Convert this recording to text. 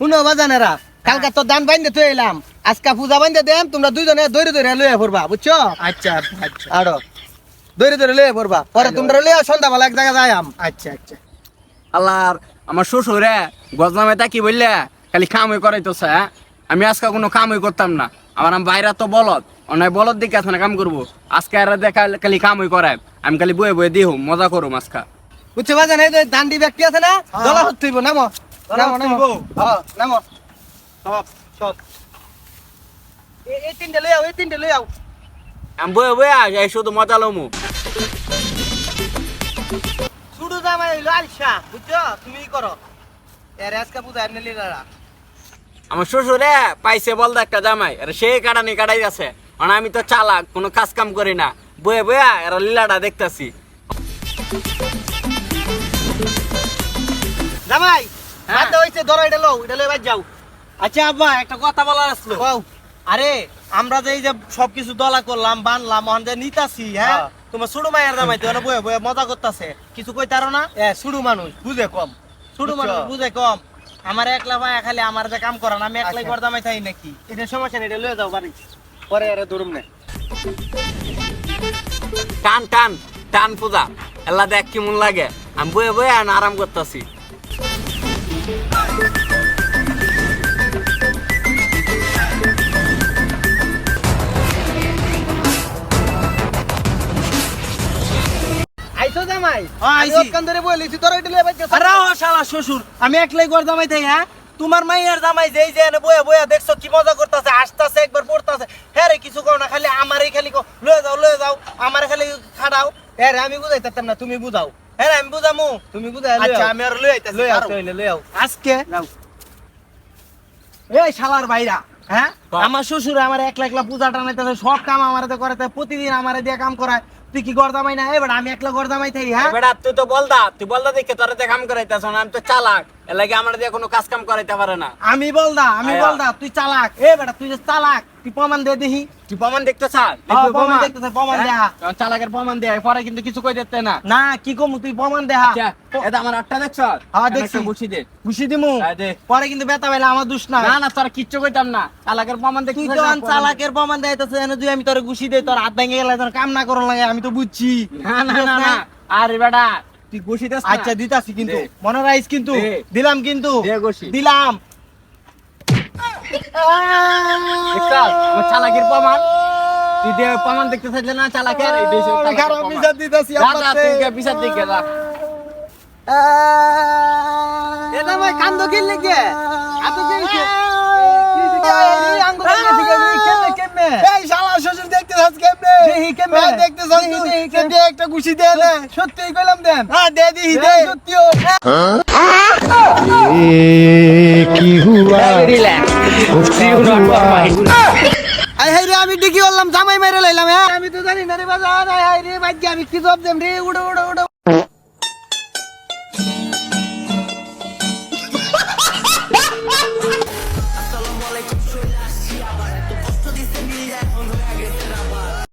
শুনো বাজানেরা কালকা তো দান বাইন্দে তো এলাম। আজকা পূজা বাইন্দে দেম তোমরা দুইজনে দৈরে দৈরে লইয়া পড়বা বুঝছ? আচ্ছা আচ্ছা। আড়ো দৈরে দৈরে লইয়া পড়বা পরে তোমরা লইয়া সন্ধ্যাবেলা এক জায়গায় যাই আম আচ্ছা আচ্ছা। আল্লাহর আমার শ্বশুরে গজনামে তা কি বললে? খালি কামই করাইতেছে হ্যাঁ? আমি আজকে কোনো কামই করতাম না। আমার আম বাইরা তো বলদ অনেক বলদ দিকে আছে না কাম করব। আজকে এরা দেখা খালি কামই করায়। আমি খালি বয়ে বয়ে দিহু মজা করুম আজকে। বুঝছ বাজান এই দান্ডি ব্যক্তি আছে না দলা হতে হইব নামো। দলা নামো হতে নামো হইবো? হ্যাঁ নামো। সব সব এই এই তিনটে লই আও এই তিনটে লই আও। আমি বয়ে বয়ে যাই শুধু মজা লমু। শুধু জামাই হইল আলসা বুঝছ? তুমি করো। এর আজকে পূজা এমনি লিলারা আমার শ্বশুরে পাইছে বলদা একটা জামাই আর সেই কাটানি কাটাই আছে। মানে আমি তো চালাক কোনো কাজ কাম করি না। বয়ে বয়ে এরা লীলাটা দেখতাছি। জামাই হ্যাঁ। হইছে ধরো এটা লও এটা লই বাদ যাও। আচ্ছা আব্বা একটা কথা বলার আসলো। কও। আরে আমরা যে এই যে সবকিছু দলা করলাম বানলাম ওখান যে নিতাছি হ্যাঁ? হ্যাঁ। তোমার ছোট মায়ের দামাই তো বয়ে বয়ে মজা করতেছে। কিছু কইতারো না? এ ছোট মানুষ বুঝে কম। ছোট মানুষ বুঝে কম। আমার একলা ভাই খালি আমার যে কাম করান আমি একলাই ঘর দামাই থাই নাকি? এটা সমস্যা নেই এটা লয়ে যাও বাড়ি। পরে আরে দূরম না। টান টান টান পূজা। এল্লা দেখ কেমন লাগে। আমি বয়ে বয়ে আর আরাম করতেছি। আমি একলাই ঘর জামাই থাই হ্যাঁ? তোমার মাইয়ার জামাই যেই যে বয়ে বয়ে দেখছ কি মজা করতেছে আসতেছে একবার পড়তেছে। হ্যাঁ রে কিছু কও না খালি আমারই খালি লয়ে যাও লয়ে যাও আমারে খালি খাড়াও এ আমি বুঝাইতাম না তুমি বুঝাও। হ্যাঁ আমি বুঝামু। তুমি বুঝাই আচ্ছা আমি আর লই আইতাছি লই আও তাইলে লই আও। আজকে? এই শালার ভাইরা হ্যাঁ আমার শ্বশুর আমার একলা একলা পূজা টানাইতেছে সব কাম আমার করাতে প্রতিদিন আমার দিয়ে কাম করায়। তুই কি ঘর জামাই না? এবার আমি একলা ঘর জামাই থাই হ্যাঁ? বেটা তুই তো বলদা তুই বলদা দেখে তোর কাম করাইতেছ না আমি তো চালাক। এর লাগে আমার দিয়ে কোনো কাজ কাম করাইতে পারে না। আমি বলদা আমি। বলদা তুই চালাক। এ বেটা তুই যে চালাক তুই প্রমাণ দে দেখি তুই প্রমাণ দেখতে হ্যাঁ, প্রমাণ দেখতেছে প্রমাণ হ্যাঁ? চালাকের প্রমাণ দেয় পরে কিন্তু কিছু কই দিতে না। না কি কমু তুই প্রমাণ দেহা আচ্ছা, এটা আমার আটটা দেখছ? হ্যাঁ, দেখছি। বুঝি দে। দিমু। হ্যাঁ, পরে কিন্তু বেতা পাইলে আমার দুষ না না না তোর কিচ্ছু কইতাম না। চালাকের প্রমাণ দেখতে তুই তো চালাকের প্রমাণ দেয়তেছে এনে তুই আমি তোর ঘুষি দেই তোর হাত ভেঙে গেলে তোর কাম না করন লাগে আমি তো বুঝছি। না না না না। আরে বেটা তুই গুছি দেস আচ্ছা দিতাছি কিন্তু। দে। মনে রাখিস কিন্তু দিলাম কিন্তু। দে। দিলাম? আমার চালাকের প্রমাণ তুই দে প্রমাণ দেখতে চাইলে না চালাকের দেশে চালাকের খারাপ। বিচার দিতাছি যা, যা, আপনাকে। তুই বিচার দিকে যা এ জামাই কান্দ কি কে এত কি দেহি কেমনে? হ্যাঁ, দেখতে চাস দেহি, তুই? দেহি, দে, দে একটা ঘুষি দে দে সত্যি কইলাম দেন। হ্যাঁ দে দিহি দে সত্যিও। কি হুয়া আই হাই রে আমি ডিগি বললাম জামাই মেরে লাইলাম হ্যাঁ? আমি তো জানি না রে বাজার আই হাই রে ভাগ্য আমি কি জব দেম রে? উড়ো উড়ো উড়ো।